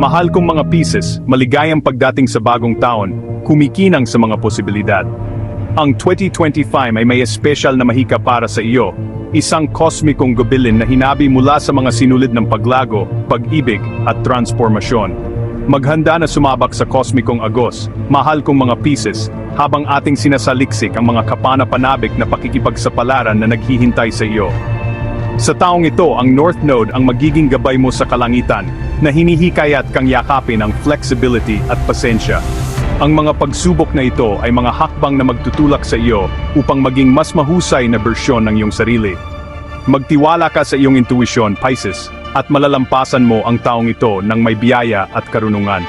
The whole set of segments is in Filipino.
Mahal kong mga pieces, maligayang pagdating sa bagong taon, kumikinang sa mga posibilidad. Ang 2025 ay may espesyal na mahika para sa iyo, isang kosmikong gobilin na hinabi mula sa mga sinulid ng paglago, pag-ibig, at transformasyon. Maghanda na sumabak sa kosmikong agos, mahal kong mga pieces, habang ating sinasaliksik ang mga kapana-panabik na pakikipagsapalaran na naghihintay sa iyo. Sa taong ito, ang North Node ang magiging gabay mo sa kalangitan, na hinihikayat kang yakapin ang flexibility at pasensya. Ang mga pagsubok na ito ay mga hakbang na magtutulak sa iyo upang maging mas mahusay na bersyon ng iyong sarili. Magtiwala ka sa iyong intuisyon, Pisces, at malalampasan mo ang taong ito ng may biyaya at karunungan.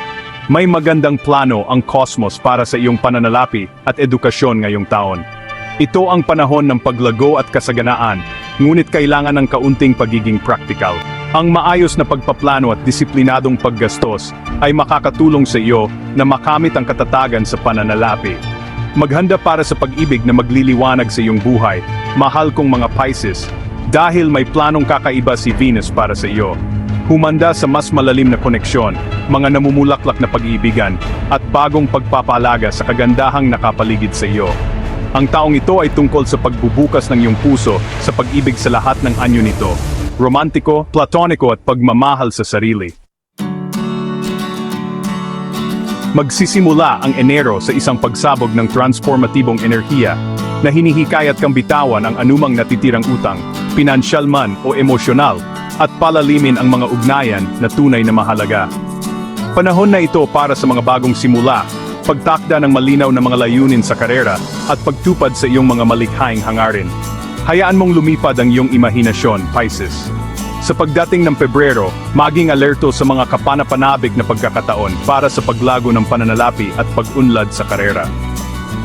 May magandang plano ang cosmos para sa iyong pananalapi at edukasyon ngayong taon. Ito ang panahon ng paglago at kasaganaan, ngunit kailangan ng kaunting pagiging practical. Ang maayos na pagpaplano at disiplinadong paggastos ay makakatulong sa iyo na makamit ang katatagan sa pananalapi. Maghanda para sa pag-ibig na magliliwanag sa iyong buhay, mahal kong mga Pisces, dahil may planong kakaiba si Venus para sa iyo. Humanda sa mas malalim na koneksyon, mga namumulaklak na pag-iibigan, at bagong pagpapalaga sa kagandahang nakapaligid sa iyo. Ang taong ito ay tungkol sa pagbubukas ng iyong puso sa pag-ibig sa lahat ng anyo nito. Romantiko, platoniko at pagmamahal sa sarili. Magsisimula ang Enero sa isang pagsabog ng transformatibong enerhiya na hinihikayat kang bitawan ang anumang natitirang utang, pinansyal man o emosyonal, at palalimin ang mga ugnayan na tunay na mahalaga. Panahon na ito para sa mga bagong simula, pagtakda ng malinaw na mga layunin sa karera, at pagtupad sa iyong mga malikhaing hangarin. Hayaan mong lumipad ang iyong imahinasyon, Pisces. Sa pagdating ng Pebrero, maging alerto sa mga kapanapanabik na pagkakataon para sa paglago ng pananalapi at pag-unlad sa karera.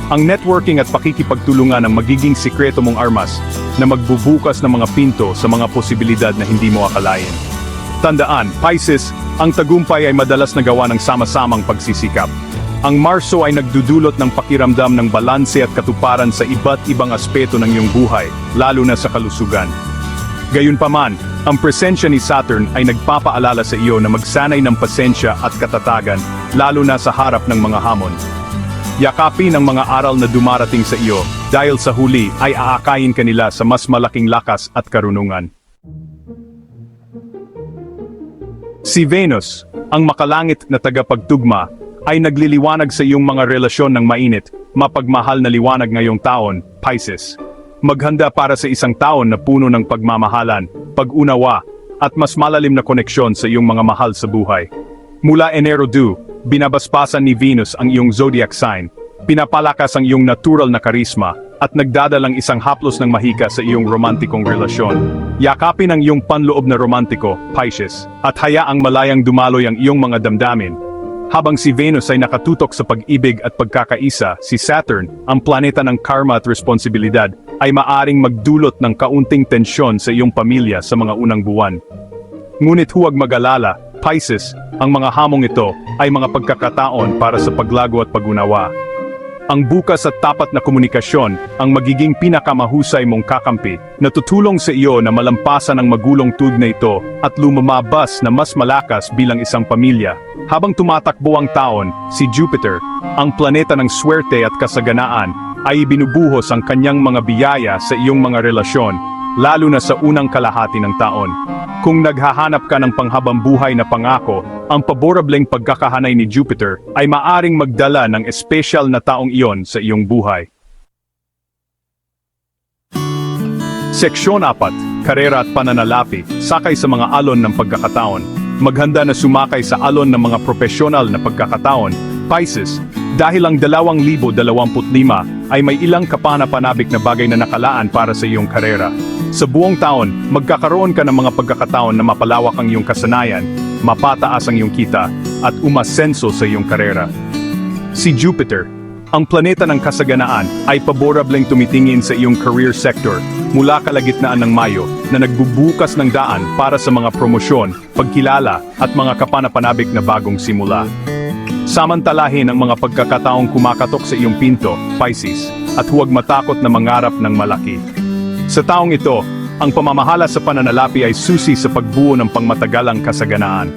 Ang networking at pakikipagtulungan ang magiging sikreto mong armas na magbubukas ng mga pinto sa mga posibilidad na hindi mo akalain. Tandaan, Pisces, ang tagumpay ay madalas nagawa ng sama-samang pagsisikap. Ang Marso ay nagdudulot ng pakiramdam ng balanse at katuparan sa iba't ibang aspeto ng iyong buhay, lalo na sa kalusugan. Gayunpaman, ang presensya ni Saturn ay nagpapaalala sa iyo na magsanay ng pasensya at katatagan, lalo na sa harap ng mga hamon. Yakapin ang mga aral na dumarating sa iyo, dahil sa huli ay aakayin kanila sa mas malaking lakas at karunungan. Si Venus, ang makalangit na tagapagtugma, ay nagliliwanag sa iyong mga relasyon ng mainit, mapagmahal na liwanag ngayong taon, Pisces. Maghanda para sa isang taon na puno ng pagmamahalan, pag-unawa, at mas malalim na koneksyon sa iyong mga mahal sa buhay. Mula Enero 2, binabaspasan ni Venus ang iyong zodiac sign, pinapalakas ang iyong natural na karisma, at nagdadalang isang haplos ng mahika sa iyong romantikong relasyon. Yakapin ang iyong panloob na romantiko, Pisces, at hayaang malayang dumaloy ang iyong mga damdamin. Habang si Venus ay nakatutok sa pag-ibig at pagkakaisa, si Saturn, ang planeta ng karma at responsibilidad, ay maaring magdulot ng kaunting tensyon sa iyong pamilya sa mga unang buwan. Ngunit huwag mag-alala, Pisces, ang mga hamong ito ay mga pagkakataon para sa paglago at pagunawa. Ang bukas at tapat na komunikasyon ang magiging pinakamahusay mong kakampi na tutulong sa iyo na malampasan ang magulong tug na ito at lumamabas na mas malakas bilang isang pamilya. Habang tumatakbo ang taon, si Jupiter, ang planeta ng swerte at kasaganaan, ay ibinubuhos ang kanyang mga biyaya sa iyong mga relasyon, lalo na sa unang kalahati ng taon. Kung naghahanap ka ng panghabang buhay na pangako, ang paborableng pagkakahanay ni Jupiter ay maaring magdala ng espesyal na taong iyon sa iyong buhay. Seksyon 4, Karera at Pananalapi, sakay sa mga alon ng pagkakataon. Maghanda na sumakay sa alon ng mga profesional na pagkakataon, Pisces, dahil ang 2025 ay may ilang kapanapanabik na bagay na nakalaan para sa iyong karera. Sa buong taon, magkakaroon ka ng mga pagkakataon na mapalawak ang iyong kasanayan, mapataas ang iyong kita, at umasenso sa iyong karera. Si Jupiter, ang planeta ng kasaganaan, ay paborableng tumitingin sa iyong career sector mula kalagitnaan ng Mayo na nagbubukas ng daan para sa mga promosyon, pagkilala, at mga kapanapanabik na bagong simula. Samantalahin ang mga pagkakataong kumakatok sa iyong pinto, Pisces, at huwag matakot na mangarap ng malaki. Sa taong ito, ang pamamahala sa pananalapi ay susi sa pagbuo ng pangmatagalang kasaganaan.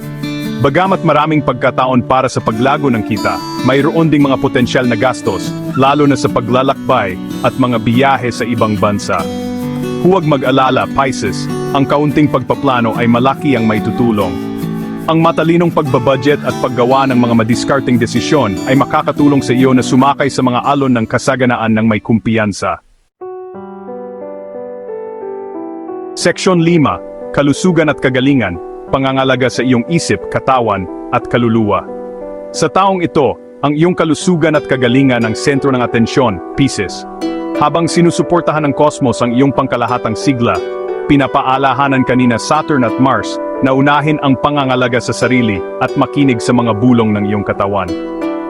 Bagamat maraming pagkataon para sa paglago ng kita, mayroon ding mga potensyal na gastos, lalo na sa paglalakbay at mga biyahe sa ibang bansa. Huwag mag-alala, Pisces, ang kaunting pagpaplano ay malaki ang may tutulong. Ang matalinong pagbabudget at paggawa ng mga madiskarting desisyon ay makakatulong sa iyo na sumakay sa mga alon ng kasaganaan ng may kumpiyansa. Seksyon 5, Kalusugan at Kagalingan, pangangalaga sa iyong isip, katawan, at kaluluwa. Sa taong ito, ang iyong kalusugan at kagalingan ang sentro ng atensyon, Pisces. Habang sinusuportahan ng kosmos ang iyong pangkalahatang sigla, pinapaalahanan kanina Saturn at Mars na unahin ang pangangalaga sa sarili at makinig sa mga bulong ng iyong katawan.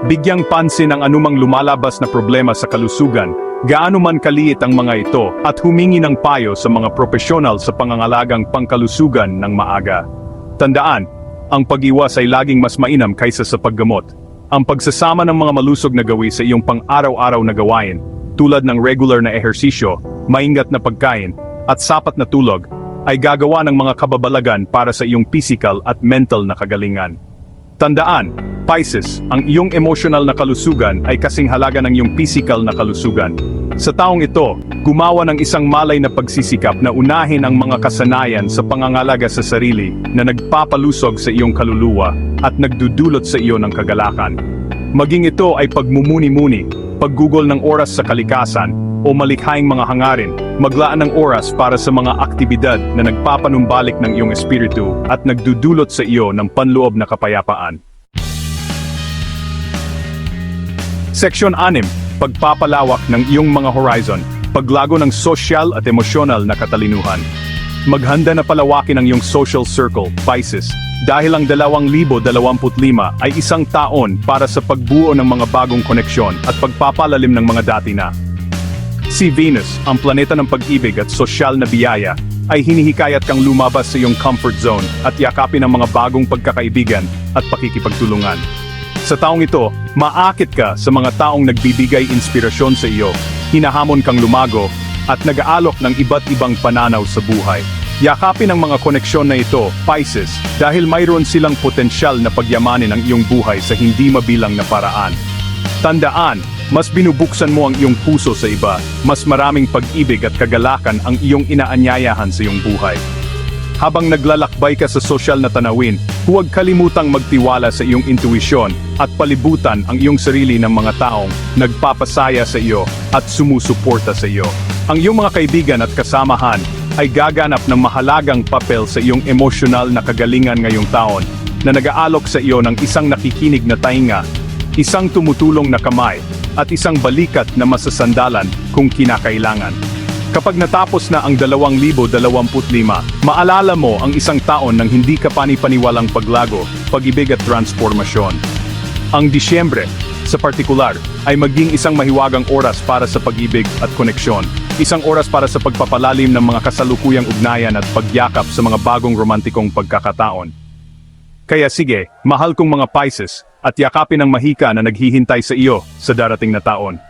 Bigyang pansin ang anumang lumalabas na problema sa kalusugan, gaano man kaliit ang mga ito at humingi ng payo sa mga profesional sa pangangalagang pangkalusugan ng maaga. Tandaan, ang pag-iwas ay laging mas mainam kaysa sa paggamot. Ang pagsasama ng mga malusog na gawi sa iyong pang-araw-araw na gawain, tulad ng regular na ehersisyo, maingat na pagkain, at sapat na tulog, ay gagawa ng mga kababalagan para sa iyong physical at mental na kagalingan. Tandaan, Pisces, ang iyong emotional na kalusugan ay kasing halaga ng iyong physical na kalusugan. Sa taong ito, gumawa ng isang malay na pagsisikap na unahin ang mga kasanayan sa pangangalaga sa sarili na nagpapalusog sa iyong kaluluwa at nagdudulot sa iyo ng kagalakan. Maging ito ay pagmumuni-muni, paggugol ng oras sa kalikasan, o malikhaing mga hangarin, maglaan ng oras para sa mga aktibidad na nagpapanumbalik ng iyong espiritu at nagdudulot sa iyo ng panloob na kapayapaan. Seksyon 6, pagpapalawak ng iyong mga horizon, paglago ng sosyal at emosyonal na katalinuhan. Maghanda na palawakin ang iyong social circle, Pisces, dahil ang 2025 ay isang taon para sa pagbuo ng mga bagong koneksyon at pagpapalalim ng mga dati na. Si Venus, ang planeta ng pag-ibig at sosyal na biyaya, ay hinihikayat kang lumabas sa iyong comfort zone at yakapin ang mga bagong pagkakaibigan at pakikipagtulungan. Sa taong ito, maakit ka sa mga taong nagbibigay inspirasyon sa iyo, hinahamon kang lumago, at nag-aalok ng iba't ibang pananaw sa buhay. Yakapin ang mga koneksyon na ito, Pisces, dahil mayroon silang potensyal na pagyamanin ang iyong buhay sa hindi mabilang na paraan. Tandaan, mas binubuksan mo ang iyong puso sa iba, mas maraming pag-ibig at kagalakan ang iyong inaanyayahan sa iyong buhay. Habang naglalakbay ka sa sosyal na tanawin, huwag kalimutang magtiwala sa iyong intuisyon at palibutan ang iyong sarili ng mga taong nagpapasaya sa iyo at sumusuporta sa iyo. Ang iyong mga kaibigan at kasamahan ay gaganap ng mahalagang papel sa iyong emosyonal na kagalingan ngayong taon na nag-aalok sa iyo ng isang nakikinig na tainga, isang tumutulong na kamay, at isang balikat na masasandalan kung kinakailangan. Kapag natapos na ang 2025, maalala mo ang isang taon ng hindi ka panipaniwalang paglago, pag-ibig at transformasyon. Ang Disyembre, sa partikular, ay maging isang mahiwagang oras para sa pag-ibig at koneksyon. Isang oras para sa pagpapalalim ng mga kasalukuyang ugnayan at pagyakap sa mga bagong romantikong pagkakataon. Kaya sige, mahal kong mga Pisces, at yakapin ang mahika na naghihintay sa iyo sa darating na taon.